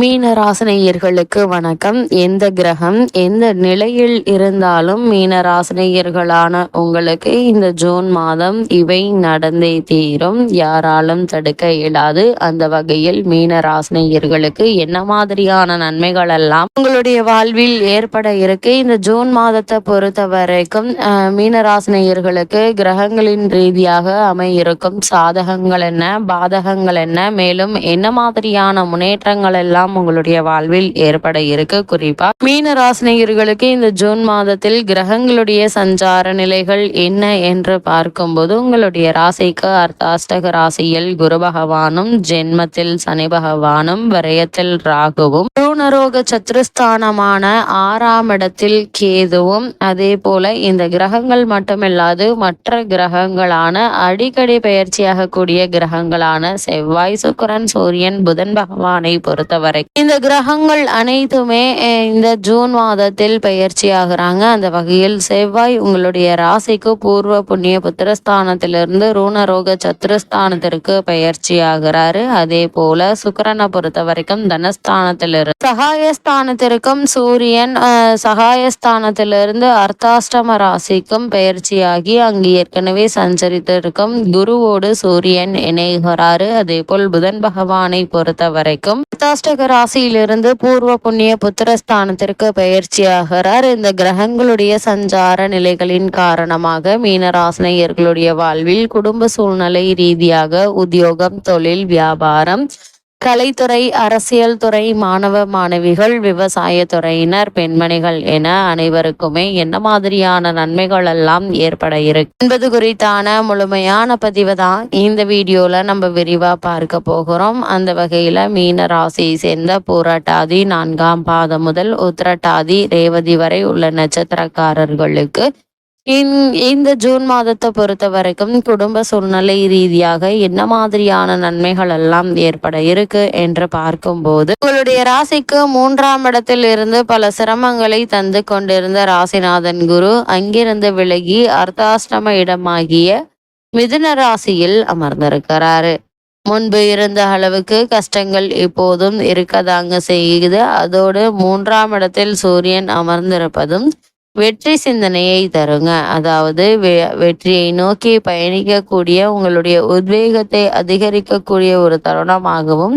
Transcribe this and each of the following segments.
மீனராசினியர்களுக்கு வணக்கம். எந்த கிரகம் எந்த நிலையில் இருந்தாலும் மீனராசினியர்களான உங்களுக்கு இந்த ஜூன் மாதம் இவை நடந்தே தீரும். யாராலும் தடுக்க இயலாது. அந்த வகையில் மீனராசினியர்களுக்கு என்ன மாதிரியான நன்மைகள் எல்லாம் உங்களுடைய வாழ்வில் ஏற்பட இருக்கு? இந்த ஜூன் மாதத்தை பொறுத்த வரைக்கும் மீனராசினியர்களுக்கு கிரகங்களின் ரீதியாக அமையிருக்கும் சாதகங்கள் என்ன பாதகங்கள் என்ன மேலும் என்ன மாதிரியான முன்னேற்றங்கள் எல்லாம் எல்லாம் உங்களுடைய வாழ்வில் ஏற்பட இருக்கு. குறிப்பா மீன ராசினியர்களுக்கு இந்த ஜூன் மாதத்தில் கிரகங்களுடைய சஞ்சார நிலைகள் என்ன என்று பார்க்கும்போது உங்களுடைய ராசிக்கு அர்த்தாஷ்டக ராசியில் குரு பகவானும் ஜென்மத்தில் சனி பகவானும் வரையத்தில் ராகுவும் பூர்ணரோக சத்ருஸ்தானமான ஆறாம் இடத்தில் கேதுவும் அதே போல இந்த கிரகங்கள் மட்டுமில்லாது மற்ற கிரகங்களான அடிக்கடி பயிற்சியாக கூடிய கிரகங்களான செவ்வாய் சுக்கரன் சூரியன் புதன் பகவானை பொறுத்தவரை இந்த கிரகங்கள் அனைத்துமே இந்த ஜூன் மாதத்தில் பயிற்சி ஆகுறாங்க அந்த வகையில் செவ்வாய் உங்களுடைய ராசிக்கு பூர்வ புண்ணிய புத்திரஸ்தானத்திலிருந்து ரூணரோக சத்ருஸ்தானத்திற்கு பயிற்சி ஆகிறாரு அதே போல சுக்கரனை பொறுத்த வரைக்கும் தனஸ்தானத்திலிருந்து சகாயஸ்தானத்திற்கும் சூரியன் சகாயஸ்தானத்திலிருந்து அர்த்தாஷ்டம ராசிக்கும் பயிற்சியாகி அங்கு ஏற்கனவே சஞ்சரித்திருக்கும் குருவோடு சூரியன் இணைகிறாரு. அதே போல் புதன் பகவானை பொறுத்த வரைக்கும் அர்த்தாஷ்டக ராசியிலிருந்து பூர்வ புண்ணிய புத்திரஸ்தானத்திற்கு பயிற்சியாகிறார். இந்த கிரகங்களுடைய சஞ்சார நிலைகளின் காரணமாக மீனராசினியர்களுடைய வாழ்வில் குடும்ப சூழ்நிலை ரீதியாக உத்தியோகம் தொழில் வியாபாரம் கலைத்துறை அரசியல் துறை மாணவ மாணவிகள் விவசாய துறையினர் பெண்மணிகள் என அனைவருக்குமே என்ன மாதிரியான நன்மைகள் எல்லாம் ஏற்பட இருக்கு? என்பது குறித்தான முழுமையான பதிவு தான் இந்த வீடியோல நம்ம விரிவா பார்க்க போகிறோம். அந்த வகையில மீன ராசியை சேர்ந்த பூரட்டாதி நான்காம் பாதம் முதல் உத்திரட்டாதி ரேவதி வரை உள்ள நட்சத்திரக்காரர்களுக்கு இந்த ஜூன் மாதத்தை பொறுத்த வரைக்கும் குடும்ப சூழ்நிலை ரீதியாக என்ன மாதிரியான நன்மைகள் எல்லாம் ஏற்பட இருக்கு என்று பார்க்கும்போது உங்களுடைய ராசிக்கு மூன்றாம் இடத்தில் இருந்து பல சிரமங்களை தந்து கொண்டிருந்த ராசிநாதன் குரு அங்கிருந்து விலகி அர்த்தாஷ்டம இடமாகிய மிதுன ராசியில் அமர்ந்திருக்கிறாரு. முன்பு இருந்த அளவுக்கு கஷ்டங்கள் இப்போதும் இருக்கதாங்க செய்யுது. அதோடு மூன்றாம் இடத்தில் சூரியன் அமர்ந்திருப்பதும் வெற்றி சிந்தனையை தருங்க. அதாவது வெற்றியை நோக்கி பயணிக்கக்கூடிய உங்களுடைய உத்வேகத்தை அதிகரிக்கக்கூடிய ஒரு தருணமாகவும்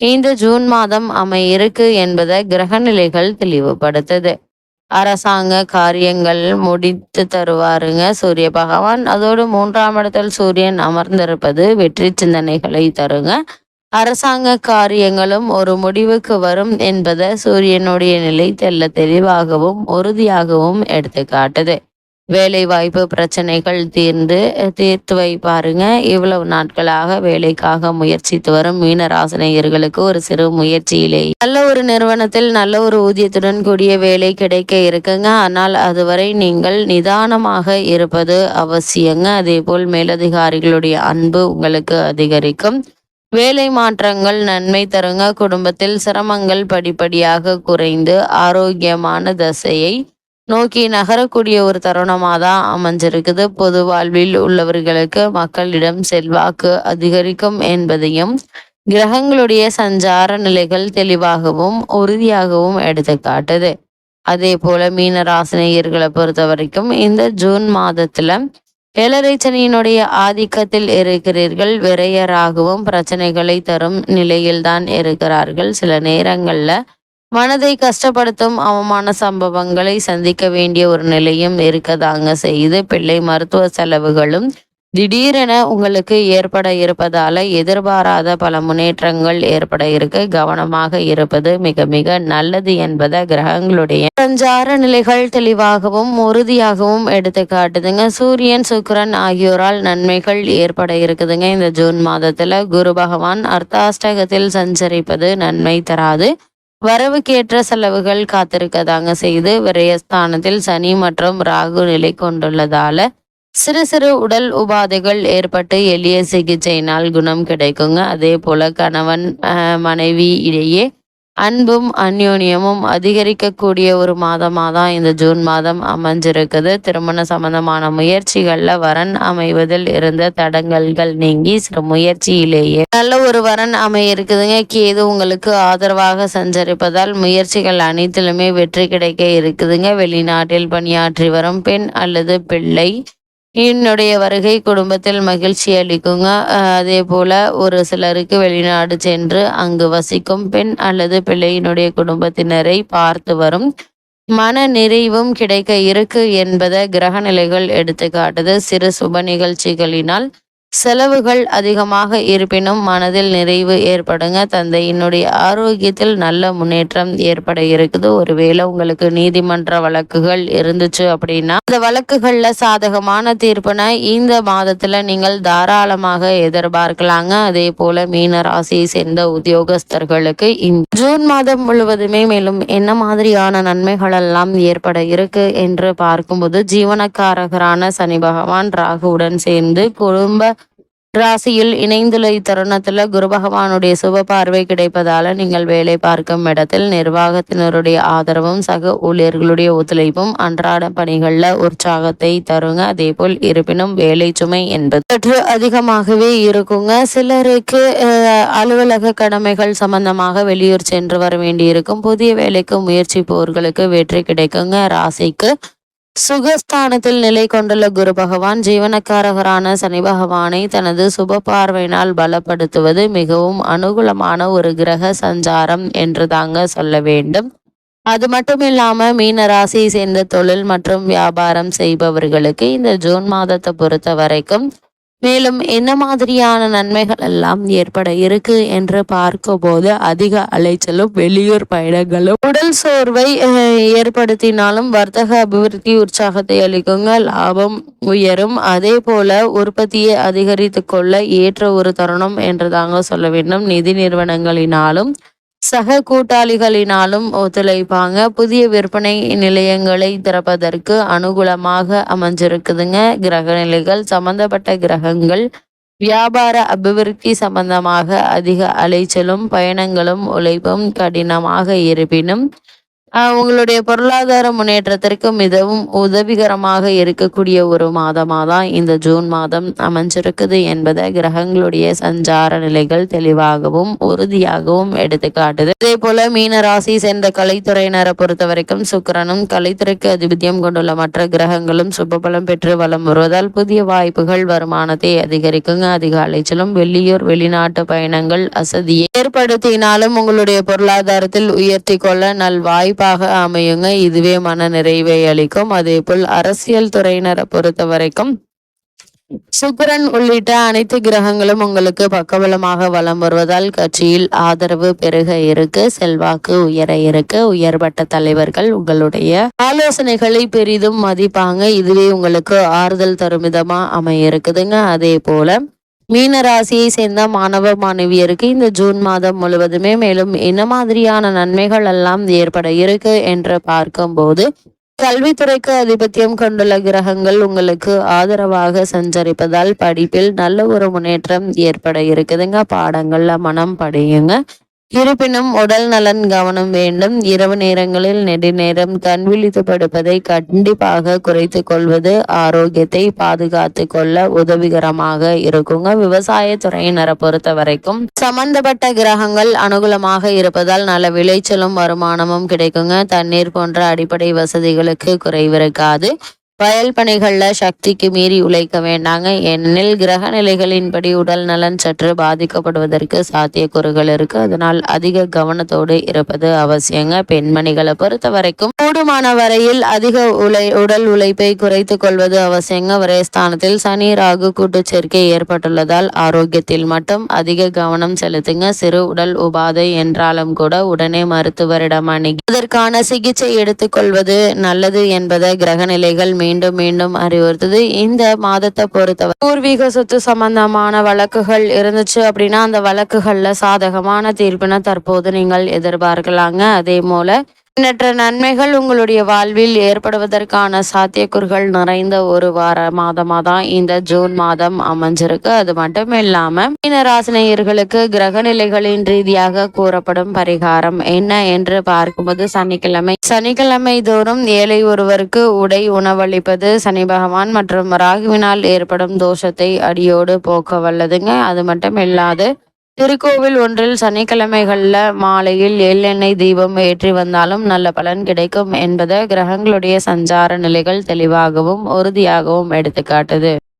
இந்த ஜூன் மாதம் அமையிருக்கு என்பதை கிரகநிலைகள் தெளிவுபடுத்துது. அரசாங்க காரியங்கள் முடித்து தருவாருங்க. சூரிய பகவான் அதோடு மூன்றாம் இடத்தில் சூரியன் அமர்ந்திருப்பது வெற்றி சிந்தனைகளை தருங்க. அரசாங்க காரியங்களும் ஒரு முடிவுக்கு வரும் என்பதை சூரியனுடைய நிலை தெல்ல தெளிவாகவும் உறுதியாகவும் எடுத்து காட்டுது வேலை வாய்ப்பு பிரச்சனைகள் தீர்ந்து தீர்த்து வைப்பாருங்க இவ்வளவு நாட்களாக வேலைக்காக முயற்சித்து வரும் மீனராசனையர்களுக்கு ஒரு சிறு முயற்சியிலே. நல்ல ஒரு நிறுவனத்தில் நல்ல ஒரு ஊதியத்துடன் கூடிய வேலை கிடைக்க இருக்குங்க. ஆனால் அதுவரை நீங்கள் நிதானமாக இருப்பது அவசியங்க. அதே போல் மேலதிகாரிகளுடைய அன்பு உங்களுக்கு அதிகரிக்கும். வேலை மாற்றங்கள் நன்மை தருங்க. குடும்பத்தில் சிரமங்கள் படிப்படியாக குறைந்து ஆரோக்கியமான தசையை நோக்கி நகரக்கூடிய ஒரு தருணமாக தான் அமைஞ்சிருக்குது. பொது வாழ்வில் உள்ளவர்களுக்கு மக்களிடம் செல்வாக்கு அதிகரிக்கும் என்பதையும் கிரகங்களுடைய சஞ்சார நிலைகள் தெளிவாகவும் உறுதியாகவும் எடுத்து காட்டுது அதே போல மீனராசினியர்களை பொறுத்த வரைக்கும் இந்த ஜூன் மாதத்துல ஏழரைச்சனியினுடைய ஆதிக்கத்தில் இருக்கிறீர்கள். விரையராகவும் பிரச்சனைகளை தரும் நிலையில்தான் இருக்கிறார்கள். சில நேரங்களில் மனதை கஷ்டப்படுத்தும் அவமான சம்பவங்களை சந்திக்க வேண்டிய ஒரு நிலையும் இருக்கதாங்க செய்து பிள்ளை மருத்துவ செலவுகளும் திடீரென உங்களுக்கு ஏற்பட இருப்பதால எதிர்பாராத பல முன்னேற்றங்கள் ஏற்பட இருக்க. கவனமாக இருப்பது மிக மிக நல்லது என்பதை கிரகங்களுடைய சஞ்சார நிலைகள் தெளிவாகவும் உறுதியாகவும் எடுத்து காட்டுதுங்க. சூரியன் சுக்கரன் ஆகியோரால் நன்மைகள் ஏற்பட இருக்குதுங்க. இந்த ஜூன் மாதத்துல குரு பகவான் அர்த்தாஷ்டகத்தில் சஞ்சரிப்பது நன்மை தராது. வரவுக்கேற்ற செலவுகள் காத்திருக்கதாங்க செய்து விரயஸ்தானத்தில் சனி மற்றும் ராகு நிலை கொண்டுள்ளதால சிறு சிறு உடல் உபாதைகள் ஏற்பட்டு எளிய சிகிச்சையினால் குணம் கிடைக்குங்க. அதே போல கணவன் மனைவி இடையே அன்பும் அந்யோன்யமும் அதிகரிக்கக்கூடிய ஒரு மாதமாக தான் இந்த ஜூன் மாதம் அமைஞ்சிருக்குது. திருமண சம்பந்தமான முயற்சிகளில் வரன் அமைவதில் இருந்த தடங்கல்கள் நீங்கி சில முயற்சியிலேயே நல்ல ஒரு வரன் அமைய இருக்குதுங்க கேது உங்களுக்கு ஆதரவாக சஞ்சரிப்பதால் முயற்சிகள் அனைத்திலுமே வெற்றி கிடைக்க இருக்குதுங்க. வெளிநாட்டில் பணியாற்றி வரும் பெண் அல்லது பிள்ளை என்னுடைய வருகை குடும்பத்தில் மகிழ்ச்சி அளிக்குங்க. அதே போல ஒரு சிலருக்கு வெளிநாடு சென்று அங்கு வசிக்கும் பெண் அல்லது பிள்ளையினுடைய குடும்பத்தினரை பார்த்து வரும் மன நிறைவும் கிடைக்க இருக்கு என்பதை கிரக நிலைகள் எடுத்து காட்டுது சிறு சுப நிகழ்ச்சிகளினால் செலவுகள் அதிகமாக இருப்பினும் மனதில் நிறைவு ஏற்படுங்க. தந்தையினுடைய ஆரோக்கியத்தில் நல்ல முன்னேற்றம் ஏற்பட இருக்குது. ஒருவேளை உங்களுக்கு நீதிமன்ற வழக்குகள் இருந்துச்சு அப்படின்னா அந்த வழக்குகள்ல சாதகமான தீர்ப்பினை இந்த மாதத்துல நீங்கள் தாராளமாக எதிர்பார்க்கலாங்க. அதே போல மீன ராசியை சேர்ந்த உத்தியோகஸ்தர்களுக்கு ஜூன் மாதம் முழுவதுமே மேலும் என்ன மாதிரியான நன்மைகள் எல்லாம் ஏற்பட இருக்கு என்று பார்க்கும்போது ஜீவனக்காரகரான சனி பகவான் ராகுவுடன் சேர்ந்து குடும்ப ராசியில் இணைந்துள்ள இத்தருணத்தில் குரு பகவானுடைய சுப பார்வை கிடைப்பதால நீங்கள் வேலை பார்க்கும் இடத்தில் நிர்வாகத்தினருடைய ஆதரவும் சக ஊழியர்களுடைய ஒத்துழைப்பும் அன்றாட பணிகளில் உற்சாகத்தை தருங்க. அதே போல் இருப்பினும் வேலை சுமை என்பது சற்று அதிகமாகவே இருக்குங்க. சிலருக்கு அலுவலக கடமைகள் சம்பந்தமாக வெளியூர் சென்று வர வேண்டியிருக்கும். புதிய வேலைக்கு முயற்சிப்பவர்களுக்கு வெற்றி கிடைக்குங்க. ராசிக்கு சுகஸ்தானத்தில் நிலை கொண்டுள்ள குரு பகவான் ஜீவனக்காரகரான சனி பகவானை தனது சுப பார்வையினால் பலப்படுத்துவது மிகவும் அனுகூலமான ஒரு கிரக சஞ்சாரம் என்று தாங்க சொல்ல வேண்டும். அது மட்டும் இல்லாம மீன ராசியை சேர்ந்த தொழில் மற்றும் வியாபாரம் செய்பவர்களுக்கு இந்த ஜூன் மாதத்தை பொறுத்த வரைக்கும் மேலும் என்ன மாதிரியான நன்மைகள் எல்லாம் ஏற்பட இருக்கு என்று பார்க்கும்போது அதிக அலைச்சலும் வெளியூர் பயணங்களும் உடல் சோர்வை ஏற்படுத்தினாலும் வர்த்தக அபிவிருத்தி உற்சாகத்தை அளிக்குங்க. லாபம் உயரும். அதே போல உற்பத்தியை அதிகரித்து கொள்ள ஏற்ற ஒரு தருணம் என்று தாங்க சொல்ல வேண்டும். நிதி நிறுவனங்களினாலும் சக கூட்டாளிகளினாலும் ஒத்துழைப்பாங்க. புதிய விற்பனை நிலையங்களை திறப்பதற்கு அனுகூலமாக அமைஞ்சிருக்குதுங்க. கிரக நிலைகள் சம்பந்தப்பட்ட கிரகங்கள் வியாபார அபிவிருத்தி சம்பந்தமாக அதிக அலைச்சலும் பயணங்களும் உழைப்பும் கடினமாக இருப்பினும் உங்களுடைய பொருளாதார முன்னேற்றத்திற்கு மிகவும் உதவிகரமாக இருக்கக்கூடிய ஒரு மாதமாக தான் இந்த ஜூன் மாதம் அமைஞ்சிருக்குது என்பதை கிரகங்களுடைய சஞ்சார நிலைகள் தெளிவாகவும் உறுதியாகவும் எடுத்து காட்டுது அதே போல மீன ராசி சேர்ந்த கலைத்துறையினரை பொறுத்த வரைக்கும் சுக்கரனும் கலைத்துறைக்கு அதிபத்தியம் கொண்டுள்ள மற்ற கிரகங்களும் சுபபலம் பெற்று வளம் வருவதால் புதிய வாய்ப்புகள் வருமானத்தை அதிகரிக்குங்க. அதிக அலைச்சலும் வெளியூர் வெளிநாட்டு பயணங்கள் அசதியை ஏற்படுத்தினாலும் உங்களுடைய பொருளாதாரத்தில் உயர்த்தி கொள்ள நல் வாய்ப்பு கண்டிப்பாக அமையுங்க. இதுவே மன நிறைவை அளிக்கும். அதே போல் அரசியல் துறையினரை பொறுத்த வரைக்கும் சுக்கரன் உள்ளிட்ட அனைத்து கிரகங்களும் உங்களுக்கு பக்கபலமாக வலம் வருவதால் கட்சியில் ஆதரவு பெருக இருக்கு. செல்வாக்கு உயர இருக்கு. உயர்பட்ட தலைவர்கள் உங்களுடைய ஆலோசனைகளை பெரிதும் மதிப்பாங்க. இதுவே உங்களுக்கு ஆறுதல் தரும் விதமா அமைய இருக்குதுங்க. அதே போல மீன ராசியை சேர்ந்த மாணவ மாணவியருக்கு இந்த ஜூன் மாதம் முழுவதுமே மேலும் என்ன மாதிரியான நன்மைகள் எல்லாம் ஏற்பட இருக்கு என்று பார்க்கும்போது கல்வித்துறைக்கு அதிபத்தியம் கொண்டுள்ள கிரகங்கள் உங்களுக்கு ஆதரவாக சஞ்சரிப்பதால் படிப்பில் நல்ல ஒரு முன்னேற்றம் ஏற்பட இருக்குதுங்க. பாடங்கள்ல மனம் படியுங்க. இருப்பினும் உடல் நலன் கவனம் வேண்டும். இரவு நேரங்களில் நெடுநேரம் கண் விழித்து படுப்பதை கண்டிப்பாக குறைத்து கொள்வது ஆரோக்கியத்தை பாதுகாத்து கொள்ள உதவிகரமாக இருக்குங்க. விவசாய துறையினரை பொறுத்த வரைக்கும் சம்பந்தப்பட்ட கிரகங்கள் அனுகூலமாக இருப்பதால் நல்ல விளைச்சலும் வருமானமும் கிடைக்குங்க. தண்ணீர் போன்ற அடிப்படை வசதிகளுக்கு குறைவிருக்காது. வயல் பணிகளில் சக்திக்கு மீறி உழைக்க வேண்டாங்க. ஏனெனில் கிரக நிலைகளின்படி உடல் நலன் சற்று பாதிக்கப்படுவதற்கு சாத்தியக்கூறுகள் இருக்கு. அதனால் அதிக கவனத்தோடு இருப்பது அவசியங்க. பெண்மணிகளை பொறுத்த வரைக்கும் கூடுமான வரையில் அதிக உழை உடல் உழைப்பை குறைத்து கொள்வது அவசியங்க. விரயஸ்தானத்தில் சனி ராகு கூட்டு சேர்க்கை ஏற்பட்டுள்ளதால் ஆரோக்கியத்தில் மட்டும் அதிக கவனம் செலுத்துங்க. சிறு உடல் உபாதை என்றாலும் கூட உடனே மருத்துவரிடம் அணுகி அதற்கான சிகிச்சை எடுத்துக்கொள்வது நல்லது என்பதை கிரக நிலைகள் மீண்டும் மீண்டும் அறிவுறுத்துது. இந்த மாதத்தை பொறுத்தவரை பூர்வீக சொத்து சம்பந்தமான வழக்குகள் இருந்துச்சு அப்படின்னா அந்த வழக்குகள்ல சாதகமான தீர்ப்பினை தற்போது நீங்கள் எதிர்பார்க்கலாங்க. அதே போல எண்ணற்ற நன்மைகள் உங்களுடைய வாழ்வில் ஏற்படுவதற்கான சாத்தியக்கூறுகள் நிறைந்த ஒரு வார மாதமாக தான் இந்த ஜூன் மாதம் அமைஞ்சிருக்கு. அது மட்டும் இல்லாம மீனராசினியர்களுக்கு கிரக நிலைகளின் ரீதியாக கூறப்படும் பரிகாரம் என்ன என்று பார்க்கும்போது சனிக்கிழமை சனிக்கிழமை தோறும் ஏழை ஒருவருக்கு உடை உணவளிப்பது சனி பகவான் மற்றும் ராகுவினால் ஏற்படும் தோஷத்தை அடியோடு போக்க வல்லதுங்க. அது மட்டும் இல்லாது திருக்கோவில் ஒன்றில் சனிக்கிழமைகளில் மாலையில் எள்ளெண்ணெய் தீபம் ஏற்றி வந்தாலும் நல்ல பலன் கிடைக்கும் என்பதை கிரகங்களுடைய சஞ்சார நிலைகள் தெளிவாகவும் உறுதியாகவும் எடுத்துக்காட்டுது.